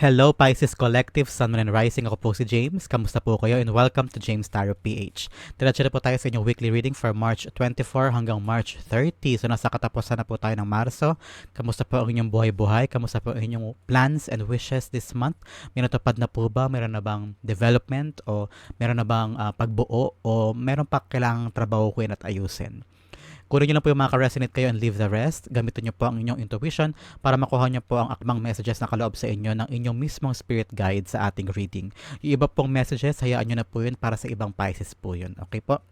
Hello Pisces Collective, Sun, Moon, and Rising. Ako po si James. Kamusta po kayo? And welcome to James Tarot PH. Diretso na po tayo sa inyong weekly reading for March 24 hanggang March 30. So nasa katapusan na po tayo ng Marso. Kamusta po ang inyong buhay-buhay? Kamusta po ang inyong plans and wishes this month? May natupad na po ba? Meron na bang development? O meron na bang uh, pagbuo? O meron pa kailangang trabaho ko at ayusin? Kunin nyo lang po yung mga ka-resonate kayo and leave the rest. Gamitin nyo po ang inyong intuition para makuha nyo po ang akmang messages na kaloob sa inyo ng inyong mismong spirit guide sa ating reading. Yung iba pong messages, hayaan nyo na po yun para sa ibang Pisces po yun. Okay po?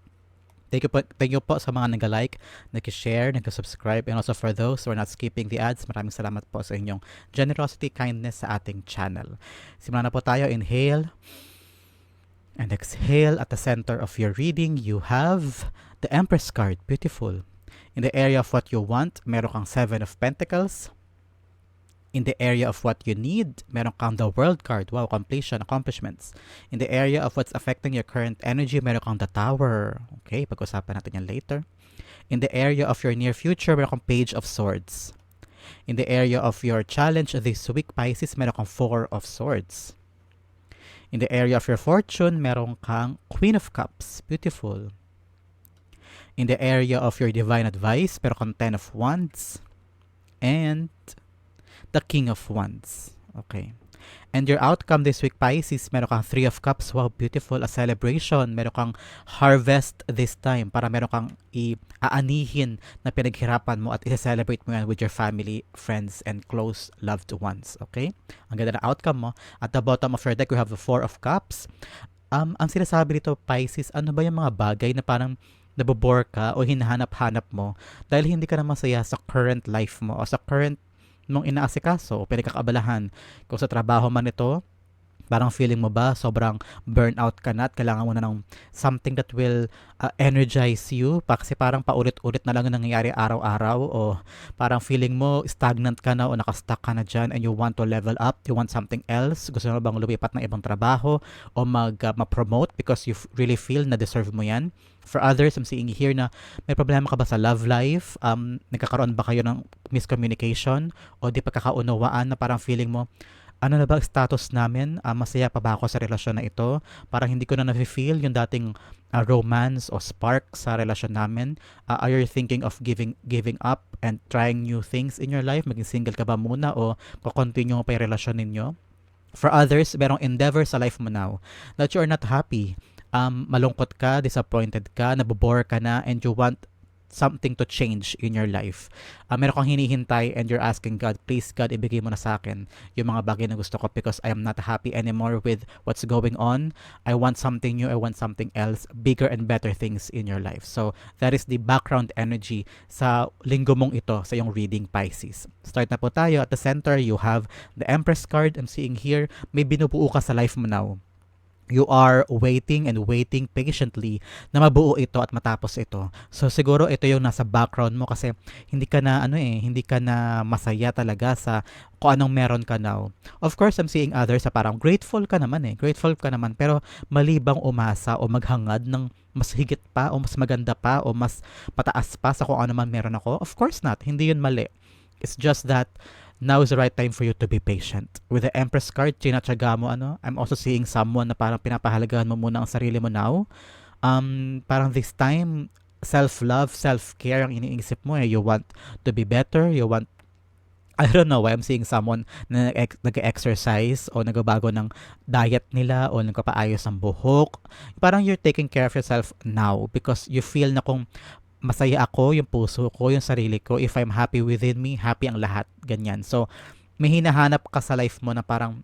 Thank you po, thank you po sa mga nag-like, nag-share, nag-subscribe, and also for those who are not skipping the ads, maraming salamat po sa inyong generosity, kindness sa ating channel. Simulan na po tayo. Inhale. And exhale at the center of your reading, you have the Empress card. Beautiful. In the area of what you want, meron kang Seven of Pentacles. In the area of what you need, meron kang the World card. Wow, completion, accomplishments. In the area of what's affecting your current energy, meron kang the Tower. Okay, pag-usapan natin yan later. In the area of your near future, meron kang Page of Swords. In the area of your challenge this week, Pisces, meron kang Four of Swords. In the area of your fortune, meron kang Queen of Cups. Beautiful. In the area of your divine advice, meron kang Ten of Wands. And the King of Wands. Okay. And your outcome this week, Pisces, meron kang Three of Cups. Wow, beautiful. A celebration. Meron kang harvest this time para meron kang i-aanihin na pinaghirapan mo at i-celebrate mo yan with your family, friends, and close loved ones. Okay? Ang ganda na outcome mo. At the bottom of your deck, we have the Four of Cups. Um, ang sinasabi dito, Pisces, ano ba yung mga bagay na parang nabobore ka o hinahanap-hanap mo dahil hindi ka na masaya sa current life mo o sa current nung inaasikaso o pinagkakabalahan. Kung sa trabaho man ito, parang feeling mo ba sobrang burnout ka na at kailangan mo na ng something that will uh, energize you pa kasi parang paulit-ulit na lang ang nangyayari araw-araw o parang feeling mo stagnant ka na o nakastuck ka na dyan and you want to level up, you want something else, gusto mo bang lumipat ng ibang trabaho o mag, uh, ma-promote because you really feel na deserve mo yan. For others, I'm seeing here na may problema ka ba sa love life? Um, nagkakaroon ba kayo ng miscommunication o di pagkakaunawaan na parang feeling mo, ano na ba status namin? Uh, masaya pa ba ako sa relasyon na ito? Parang hindi ko na na-feel yung dating uh, romance o spark sa relasyon namin. Uh, are you thinking of giving giving up and trying new things in your life? Maging single ka ba muna o kukontinue pa yung relasyon ninyo? For others, merong endeavor sa life mo now that you are not happy. Um, malungkot ka, disappointed ka, nabobore ka na, and you want something to change in your life. Uh, meron kang hinihintay and you're asking God, please God, ibigay mo na sa akin yung mga bagay na gusto ko because I am not happy anymore with what's going on. I want something new. I want something else, bigger and better things in your life. So, that is the background energy sa linggo mong ito sa yung reading Pisces. Start na po tayo. At the center, you have the Empress card. I'm seeing here, may binubuo ka sa life mo now you are waiting and waiting patiently na mabuo ito at matapos ito. So siguro ito yung nasa background mo kasi hindi ka na ano eh, hindi ka na masaya talaga sa kung anong meron ka now. Of course, I'm seeing others sa parang grateful ka naman eh. Grateful ka naman pero mali bang umasa o maghangad ng mas higit pa o mas maganda pa o mas mataas pa sa kung ano man meron ako? Of course not. Hindi yun mali. It's just that now is the right time for you to be patient. With the Empress card, tinatsaga mo ano, I'm also seeing someone na parang pinapahalagahan mo muna ang sarili mo now. Um, parang this time, self-love, self-care ang iniisip mo eh. You want to be better, you want I don't know why I'm seeing someone na nag-exercise o nagbabago ng diet nila o nagpapaayos ng buhok. Parang you're taking care of yourself now because you feel na kung masaya ako, yung puso ko, yung sarili ko. If I'm happy within me, happy ang lahat. Ganyan. So, may hinahanap ka sa life mo na parang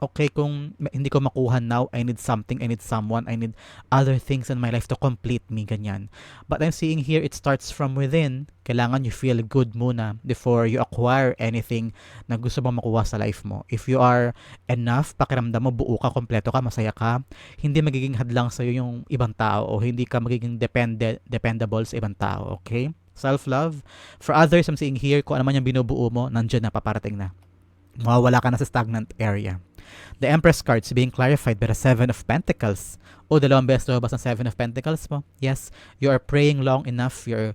okay kung hindi ko makuha now, I need something, I need someone, I need other things in my life to complete me, ganyan. But I'm seeing here, it starts from within. Kailangan you feel good muna before you acquire anything na gusto mong makuha sa life mo. If you are enough, pakiramdam mo, buo ka, kompleto ka, masaya ka, hindi magiging hadlang sa'yo yung ibang tao o hindi ka magiging dependent, dependable sa ibang tao, okay? Self-love. For others, I'm seeing here, kung ano man yung binubuo mo, nandiyan na, paparating na. Mawawala ka na sa stagnant area. The Empress cards being clarified by the Seven of Pentacles. O, dalawang beses lumabas ng Seven of Pentacles mo. Yes, you are praying long enough. You're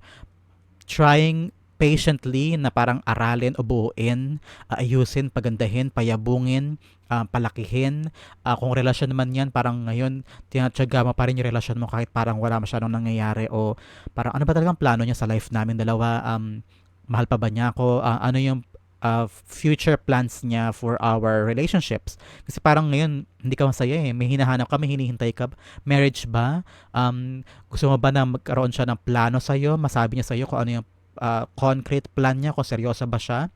trying patiently na parang aralin o buuin, ayusin, pagandahin, payabungin, ah, palakihin. Ah, kung relasyon naman yan, parang ngayon, tinatsaga mo pa rin yung relasyon mo kahit parang wala masyadong nangyayari o parang ano ba talagang plano niya sa life namin dalawa, um, mahal pa ba niya ako, Ah, ano yung ah, future plans niya for our relationships. Kasi parang ngayon, hindi ka masaya eh. May hinahanap ka, may hinihintay ka. Marriage ba? Um, gusto mo ba na magkaroon siya ng plano sa'yo? Masabi niya sa'yo kung ano yung ah, concrete plan niya, kung seryoso ba siya?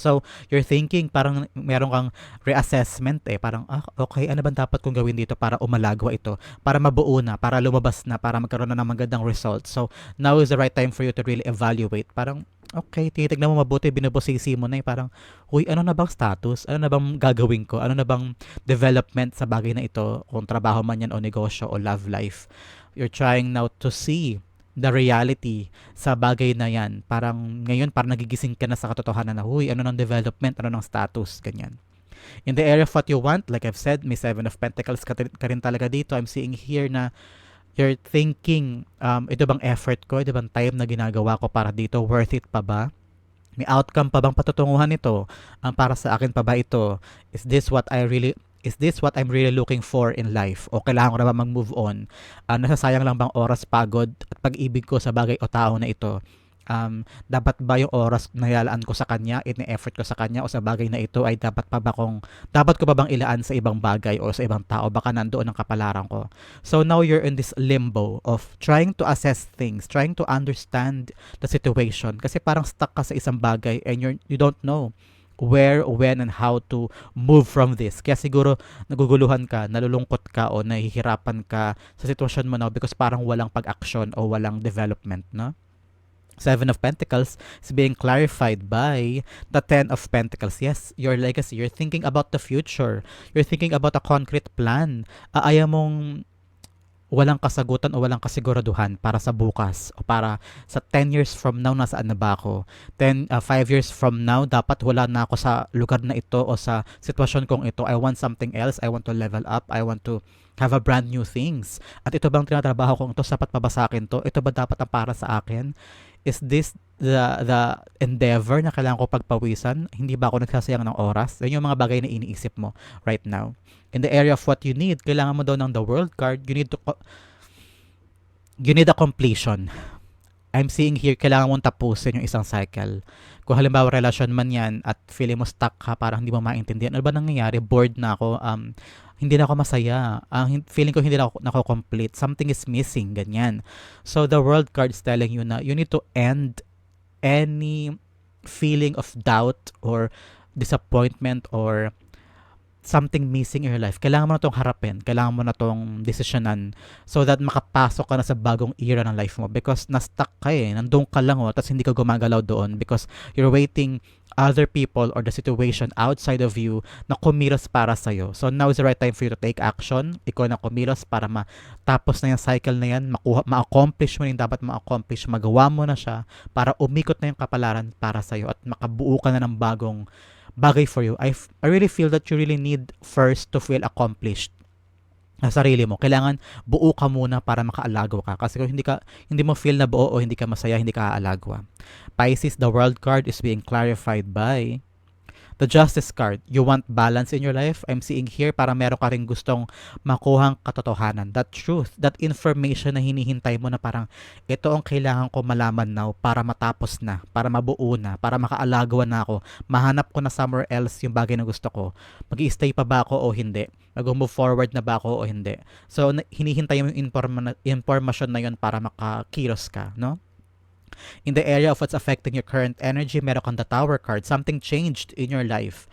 So, you're thinking, parang meron kang reassessment eh. Parang, ah, okay, ano ba dapat kong gawin dito para umalagwa ito? Para mabuo na, para lumabas na, para magkaroon na ng magandang result. So, now is the right time for you to really evaluate. Parang, okay, tinitignan mo mabuti, binubusisi mo na eh. Parang, huy, ano na bang status? Ano na bang gagawin ko? Ano na bang development sa bagay na ito? Kung trabaho man yan o negosyo o love life. You're trying now to see the reality sa bagay na yan. Parang ngayon, parang nagigising ka na sa katotohanan na, huy, ano ng development, ano ng status, ganyan. In the area of what you want, like I've said, may Seven of Pentacles ka, ka rin talaga dito. I'm seeing here na you're thinking, um, ito bang effort ko, ito bang time na ginagawa ko para dito, worth it pa ba? May outcome pa bang patutunguhan nito? Um, para sa akin pa ba ito? Is this what I really is this what I'm really looking for in life? O kailangan ko na ba mag-move on? Uh, nasasayang lang bang oras, pagod at pag-ibig ko sa bagay o tao na ito? Um, dapat ba yung oras na yalaan ko sa kanya, ini-effort ko sa kanya o sa bagay na ito ay dapat pa ba kung, dapat ko pa bang ilaan sa ibang bagay o sa ibang tao? Baka nandoon ang kapalaran ko. So now you're in this limbo of trying to assess things, trying to understand the situation. Kasi parang stuck ka sa isang bagay and you're, you don't know where, when, and how to move from this. Kaya siguro naguguluhan ka, nalulungkot ka o nahihirapan ka sa sitwasyon mo now because parang walang pag-action o walang development, no? Seven of Pentacles is being clarified by the Ten of Pentacles. Yes, your legacy. You're thinking about the future. You're thinking about a concrete plan. Ayaw mong walang kasagutan o walang kasiguraduhan para sa bukas o para sa 10 years from now nasaan na ba ako? 10 uh, 5 years from now dapat wala na ako sa lugar na ito o sa sitwasyon kong ito. I want something else. I want to level up. I want to have a brand new things. At ito bang tinatrabaho kong ito? Sapat pa ba sa akin to? Ito ba dapat ang para sa akin? Is this the the endeavor na kailangan ko pagpawisan hindi ba ako nagsasayang ng oras yan yung mga bagay na iniisip mo right now in the area of what you need, kailangan mo daw ng the world card, you need to you need a completion. I'm seeing here, kailangan mong tapusin yung isang cycle. Kung halimbawa relasyon man yan at feeling mo stuck ka, parang hindi mo maintindihan, ano ba nangyayari? Bored na ako, um, hindi na ako masaya. Ang uh, feeling ko hindi na ako, na ako complete. Something is missing, ganyan. So the world card is telling you na you need to end any feeling of doubt or disappointment or something missing in your life, kailangan mo na itong harapin, kailangan mo na itong desisyonan so that makapasok ka na sa bagong era ng life mo. Because na-stuck ka eh, nandun ka lang oh, tapos hindi ka gumagalaw doon because you're waiting other people or the situation outside of you na kumilos para sa'yo. So now is the right time for you to take action. Ikaw na kumilos para matapos na yung cycle na yan, makuha, ma-accomplish mo yung dapat ma-accomplish, magawa mo na siya para umikot na yung kapalaran para sa'yo at makabuo ka na ng bagong bagay for you. I, I really feel that you really need first to feel accomplished na sarili mo. Kailangan buo ka muna para makaalagwa ka. Kasi kung hindi ka hindi mo feel na buo o hindi ka masaya, hindi ka aalagwa. Pisces, the world card is being clarified by The Justice card, you want balance in your life? I'm seeing here para meron ka rin gustong makuhang katotohanan. That truth, that information na hinihintay mo na parang ito ang kailangan ko malaman now para matapos na, para mabuo na, para makaalagawa na ako. Mahanap ko na somewhere else yung bagay na gusto ko. mag stay pa ba ako o hindi? Mag-move forward na ba ako o hindi? So, hinihintay mo yung informa- information na yun para makakilos ka, no? In the area of what's affecting your current energy, meron kang the tower card. Something changed in your life.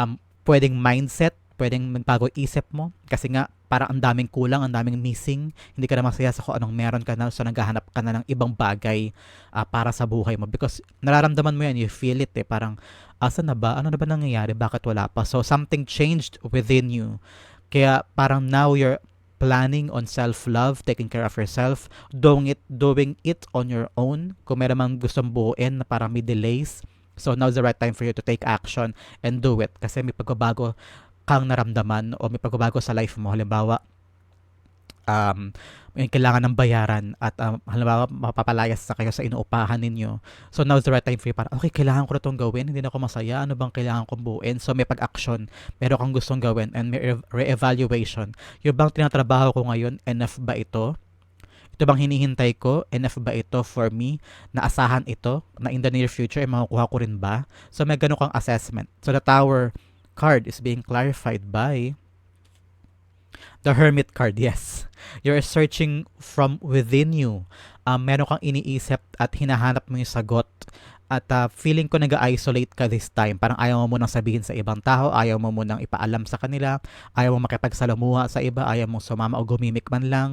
Um, pwedeng mindset, pwedeng magbago isip mo. Kasi nga, para ang daming kulang, ang daming missing. Hindi ka na masaya sa kung anong meron ka na. So, naghahanap ka na ng ibang bagay uh, para sa buhay mo. Because nararamdaman mo yan, you feel it eh. Parang, asa na ba? Ano na ba nangyayari? Bakit wala pa? So, something changed within you. Kaya parang now you're planning on self-love, taking care of yourself, doing it, doing it on your own. Kung meron mang gustong buuin na parang may delays, so now's the right time for you to take action and do it. Kasi may pagbabago kang naramdaman o may pagbabago sa life mo. Halimbawa, um, may kailangan ng bayaran at um, halimbawa mapapalayas sa kayo sa inuupahan ninyo. So now's the right time for you para, okay, kailangan ko na itong gawin, hindi na ako masaya, ano bang kailangan kong buuin? So may pag-action, meron kang gustong gawin and may re- re-evaluation. Yung bang tinatrabaho ko ngayon, enough ba ito? Ito bang hinihintay ko? Enough ba ito for me? Naasahan ito? Na in the near future, ay makukuha ko rin ba? So may ganun kang assessment. So the tower card is being clarified by The Hermit card, yes. You're searching from within you. Um, meron kang iniisip at hinahanap mo yung sagot. At uh, feeling ko nag-isolate ka this time. Parang ayaw mo munang sabihin sa ibang tao, ayaw mo munang ipaalam sa kanila, ayaw mo makipagsalamuha sa iba, ayaw mo sumama o gumimik man lang.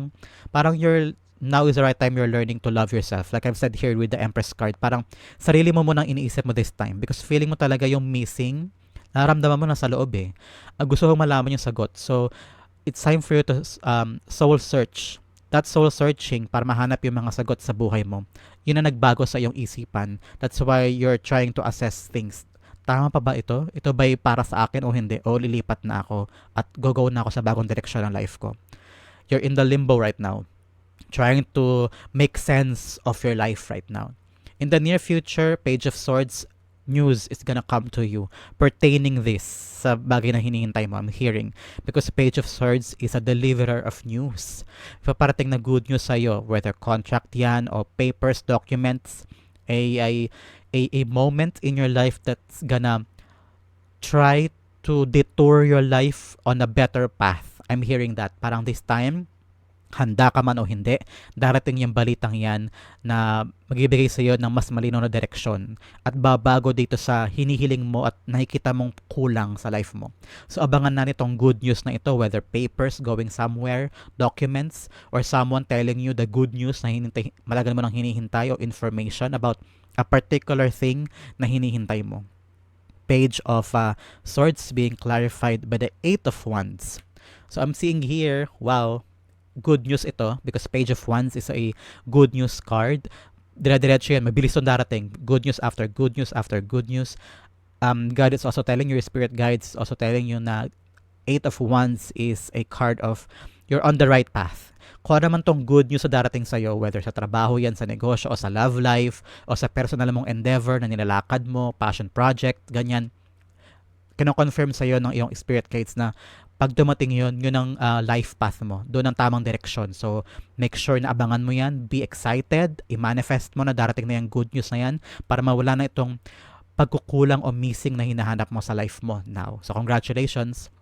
Parang you're now is the right time you're learning to love yourself. Like I've said here with the Empress card, parang sarili mo munang iniisip mo this time because feeling mo talaga yung missing, naramdaman mo na sa loob eh. Uh, gusto mo malaman yung sagot. So, it's time for you to um, soul search. That soul searching para mahanap yung mga sagot sa buhay mo. Yun ang nagbago sa iyong isipan. That's why you're trying to assess things. Tama pa ba ito? Ito ba'y para sa akin o hindi? O lilipat na ako at go-go na ako sa bagong direksyon ng life ko? You're in the limbo right now. Trying to make sense of your life right now. In the near future, Page of Swords news is gonna come to you pertaining this sa bagay na hinihintay mo, I'm hearing. Because Page of Swords is a deliverer of news. Paparating na good news sa'yo, whether contract yan o papers, documents, a, a, a, a moment in your life that's gonna try to detour your life on a better path. I'm hearing that. Parang this time, handa ka man o hindi, darating yung balitang yan na magbibigay sa iyo ng mas malinaw na direksyon at babago dito sa hinihiling mo at nakikita mong kulang sa life mo. So abangan na nitong good news na ito whether papers going somewhere, documents, or someone telling you the good news na hinintay, malagan mo nang hinihintay o information about a particular thing na hinihintay mo. Page of uh, swords being clarified by the Eight of Wands. So I'm seeing here, wow, good news ito because Page of Wands is a good news card. Dire-diretso yan. Mabilis yung darating. Good news after good news after good news. Um, God is also telling you, your spirit guides also telling you na Eight of Wands is a card of you're on the right path. Kung ano naman tong good news sa darating sa'yo, whether sa trabaho yan, sa negosyo, o sa love life, o sa personal mong endeavor na nilalakad mo, passion project, ganyan, kino-confirm sa'yo ng iyong spirit guides na pag dumating yun, yun ang uh, life path mo. Doon ang tamang direksyon. So, make sure na abangan mo yan. Be excited. I-manifest mo na darating na yung good news na yan para mawala na itong pagkukulang o missing na hinahanap mo sa life mo now. So, congratulations.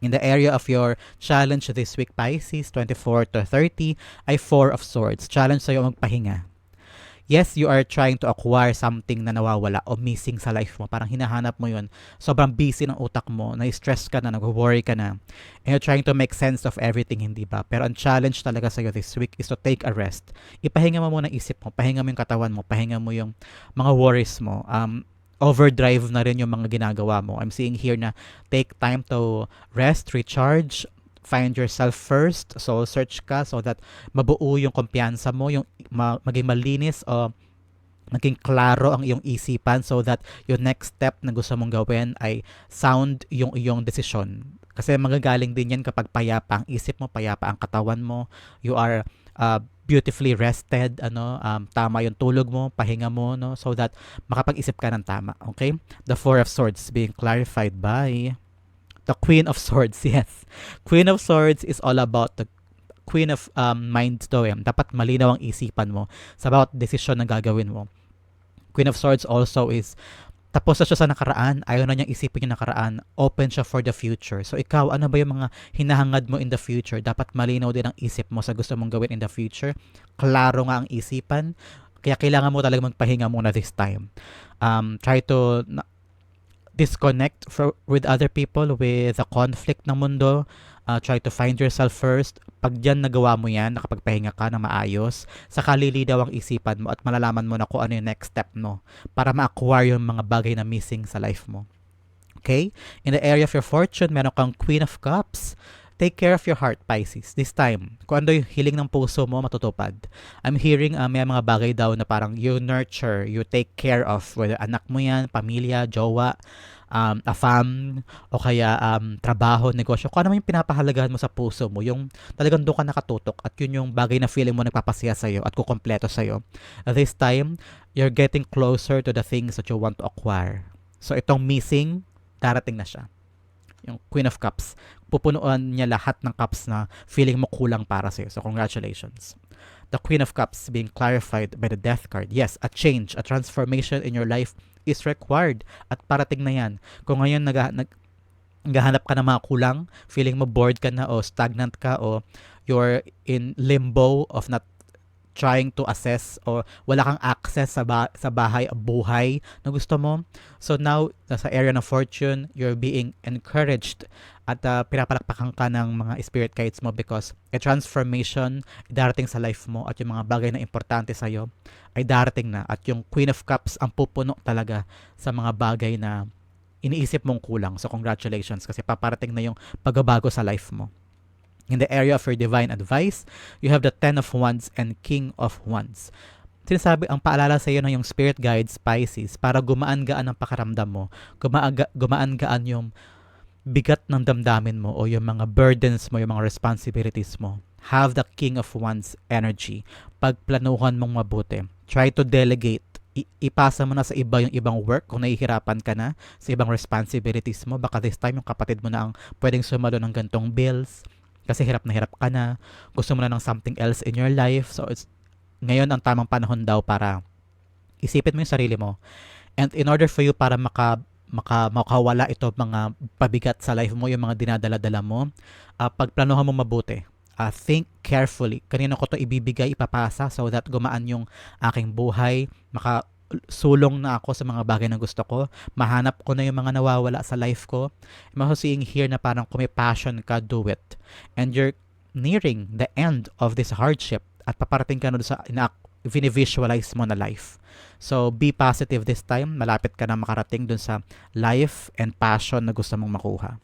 In the area of your challenge this week, Pisces, 24 to 30, ay Four of Swords. Challenge sa'yo magpahinga yes, you are trying to acquire something na nawawala o missing sa life mo. Parang hinahanap mo yun. Sobrang busy ng utak mo, na-stress ka na, nag-worry ka na. And you're trying to make sense of everything, hindi ba? Pero ang challenge talaga sa'yo this week is to take a rest. Ipahinga mo muna isip mo, pahinga mo yung katawan mo, pahinga mo yung mga worries mo. Um, overdrive na rin yung mga ginagawa mo. I'm seeing here na take time to rest, recharge, find yourself first. So, search ka so that mabuo yung kumpiyansa mo, yung ma- maging malinis o maging klaro ang iyong isipan so that yung next step na gusto mong gawin ay sound yung iyong desisyon. Kasi magagaling din yan kapag payapa ang isip mo, payapa ang katawan mo, you are uh, beautifully rested, ano, um, tama yung tulog mo, pahinga mo, no, so that makapag-isip ka ng tama, okay? The Four of Swords being clarified by the Queen of Swords, yes. Queen of Swords is all about the Queen of um, Minds daw eh. Dapat malinaw ang isipan mo sa bawat desisyon na gagawin mo. Queen of Swords also is tapos na siya sa nakaraan, ayaw na niyang isipin yung nakaraan, open siya for the future. So ikaw, ano ba yung mga hinahangad mo in the future? Dapat malinaw din ang isip mo sa gusto mong gawin in the future. Klaro nga ang isipan. Kaya kailangan mo talaga magpahinga muna this time. Um, try to disconnect for, with other people, with the conflict ng mundo. Uh, try to find yourself first. Pag dyan nagawa mo yan, nakapagpahinga ka na maayos, saka lilidaw ang isipan mo at malalaman mo na kung ano yung next step mo para ma-acquire yung mga bagay na missing sa life mo. Okay? In the area of your fortune, meron kang Queen of Cups. Take care of your heart, Pisces. This time, kung ano yung hiling ng puso mo, matutupad. I'm hearing uh, may mga bagay daw na parang you nurture, you take care of, whether anak mo yan, pamilya, jowa, um, afam, o kaya um, trabaho, negosyo, kung ano yung pinapahalagahan mo sa puso mo, yung talagang doon ka nakatutok at yun yung bagay na feeling mo nagpapasaya sa'yo at kukompleto sa'yo. This time, you're getting closer to the things that you want to acquire. So itong missing, darating na siya. Yung Queen of Cups. Pupunuan niya lahat ng cups na feeling mo kulang para sa'yo. So congratulations the Queen of Cups being clarified by the Death card. Yes, a change, a transformation in your life is required at parating na yan. Kung ngayon nag, nag naghahanap ka ng mga kulang, feeling mo bored ka na o stagnant ka o you're in limbo of not trying to assess o wala kang access sa, ba- sa bahay, buhay na gusto mo. So now, sa area ng fortune, you're being encouraged at uh, pinapalakpakan ka ng mga spirit guides mo because a transformation darating sa life mo at yung mga bagay na importante sa'yo ay darating na at yung Queen of Cups ang pupuno talaga sa mga bagay na iniisip mong kulang. So congratulations kasi paparating na yung pagbabago sa life mo. In the area of your divine advice, you have the Ten of Wands and King of Wands. Sinasabi, ang paalala sa iyo ng yung spirit guides, Pisces, para gumaan-gaan ang pakaramdam mo, gumaan-gaan yung bigat ng damdamin mo o yung mga burdens mo, yung mga responsibilities mo. Have the King of Wands energy. Pagplanuhan mong mabuti. Try to delegate. I- ipasa mo na sa iba yung ibang work kung nahihirapan ka na sa ibang responsibilities mo. Baka this time yung kapatid mo na ang pwedeng sumalo ng gantong bills kasi hirap na hirap ka na. Gusto mo na ng something else in your life. So it's ngayon ang tamang panahon daw para isipin mo yung sarili mo. And in order for you para maka maka, makawala ito mga pabigat sa life mo, yung mga dinadala-dala mo, uh, pagplanuhan mo mabuti. Uh, think carefully. Kanino ko to ibibigay, ipapasa so that gumaan yung aking buhay, maka sulong na ako sa mga bagay na gusto ko. Mahanap ko na yung mga nawawala sa life ko. I'm here na parang kung may passion ka, do it. And you're nearing the end of this hardship at paparating ka na sa ina visualize mo na life. So, be positive this time. Malapit ka na makarating dun sa life and passion na gusto mong makuha.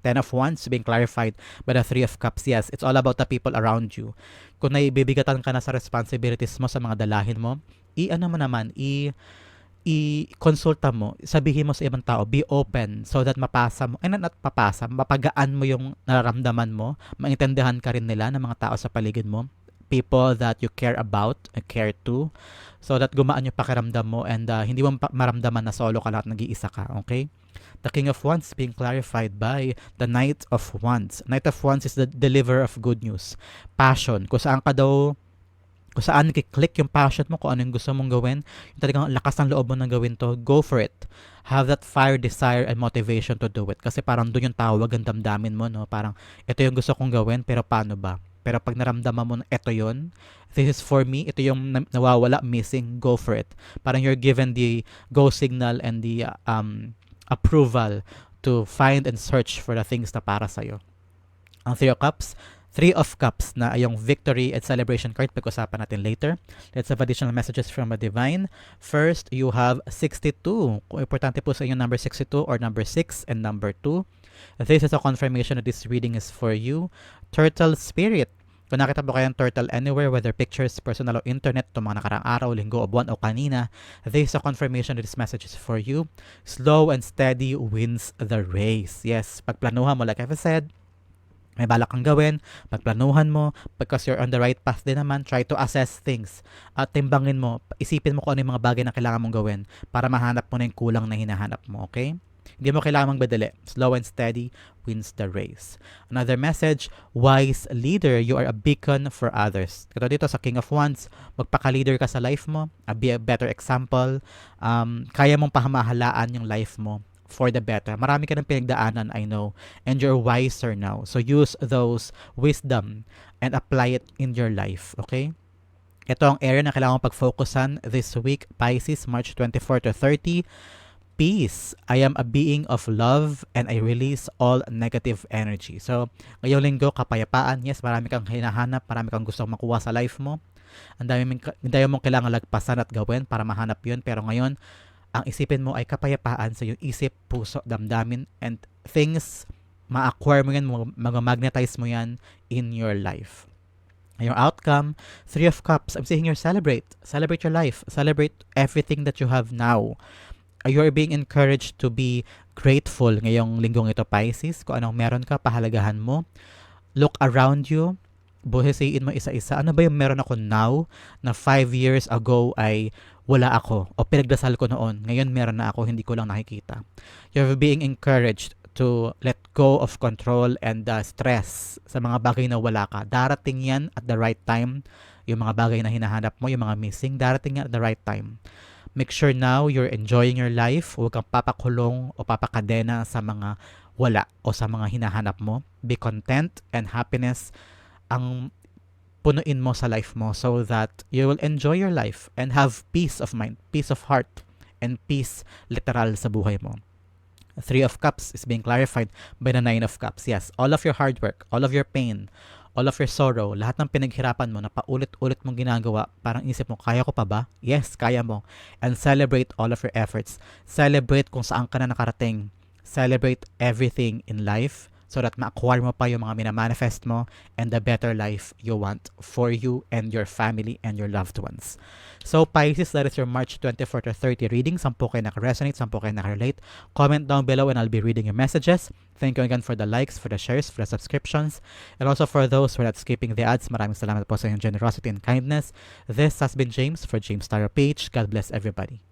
Ten of Wands being clarified by the Three of Cups. Yes, it's all about the people around you. Kung naibibigatan ka na sa responsibilities mo sa mga dalahin mo, i-ano mo naman, i- i-consulta mo, sabihin mo sa ibang tao, be open so that mapasa mo, ay not papasa, mapagaan mo yung nararamdaman mo, maintindihan ka rin nila ng mga tao sa paligid mo, people that you care about and care to so that gumaan yung pakiramdam mo and uh, hindi mo maramdaman na solo ka lahat nag-iisa ka, okay? The King of Wands being clarified by the Knight of Wands. Knight of Wands is the deliverer of good news. Passion. Kung saan ka daw kung saan click yung passion mo, kung ano yung gusto mong gawin, yung talagang lakas ng loob mo na gawin to, go for it. Have that fire, desire, and motivation to do it. Kasi parang doon yung tawag ang damdamin mo, no? Parang, ito yung gusto kong gawin, pero paano ba? Pero pag naramdaman mo na ito yon, this is for me, ito yung nawawala, missing, go for it. Parang you're given the go signal and the um, approval to find and search for the things na para sa'yo. Ang Three of Cups, Three of Cups na yung victory and celebration card. Pag-usapan natin later. Let's have additional messages from a divine. First, you have 62. Kung importante po sa inyo number 62 or number 6 and number 2. This is a confirmation that this reading is for you. Turtle Spirit. Kung nakita mo kayong turtle anywhere, whether pictures, personal o internet, ito mga nakarang araw, linggo o buwan o kanina, this is a confirmation that this message is for you. Slow and steady wins the race. Yes, pagplanuhan mo, like I've said, may balak kang gawin, pagplanuhan mo, because you're on the right path din naman, try to assess things. At timbangin mo, isipin mo kung ano yung mga bagay na kailangan mong gawin para mahanap mo na yung kulang na hinahanap mo, okay? Hindi mo kailangan magbadali. Slow and steady wins the race. Another message, wise leader, you are a beacon for others. Ito dito sa King of Wands, magpaka-leader ka sa life mo, uh, be a better example, um, kaya mong pahamahalaan yung life mo for the better. Marami ka ng pinagdaanan, I know, and you're wiser now. So use those wisdom and apply it in your life, okay? Ito ang area na kailangan pag-focusan this week, Pisces, March 24 to 30 peace. I am a being of love and I release all negative energy. So, ngayong linggo, kapayapaan. Yes, marami kang hinahanap, marami kang gusto makuha sa life mo. Ang dami, mong kailangan lagpasan at gawin para mahanap yun. Pero ngayon, ang isipin mo ay kapayapaan sa iyong isip, puso, damdamin, and things, ma-acquire mo yan, mag-magnetize mo yan in your life. Your outcome, Three of Cups, I'm saying here, celebrate. Celebrate your life. Celebrate everything that you have now you are being encouraged to be grateful ngayong linggong ito, Pisces. Kung anong meron ka, pahalagahan mo. Look around you. Buhisiin mo isa-isa. Ano ba yung meron ako now na five years ago ay wala ako o pinagdasal ko noon. Ngayon meron na ako, hindi ko lang nakikita. You're being encouraged to let go of control and uh, stress sa mga bagay na wala ka. Darating yan at the right time. Yung mga bagay na hinahanap mo, yung mga missing, darating yan at the right time. Make sure now you're enjoying your life. Huwag kang papakulong o papakadena sa mga wala o sa mga hinahanap mo. Be content and happiness ang punuin mo sa life mo so that you will enjoy your life and have peace of mind, peace of heart, and peace literal sa buhay mo. Three of Cups is being clarified by the Nine of Cups. Yes, all of your hard work, all of your pain, all of your sorrow, lahat ng pinaghirapan mo na paulit-ulit mong ginagawa, parang isip mo, kaya ko pa ba? Yes, kaya mo. And celebrate all of your efforts. Celebrate kung saan ka na nakarating. Celebrate everything in life so that ma-acquire mo pa yung mga minamanifest mo and the better life you want for you and your family and your loved ones. So Pisces, that is your March 24 to 30 reading. Sampu kayo naka-resonate, sampu kayo naka-relate. Comment down below and I'll be reading your messages. Thank you again for the likes, for the shares, for the subscriptions, and also for those who are not skipping the ads. Maraming salamat po sa inyong generosity and kindness. This has been James for James Tarot Page. God bless everybody.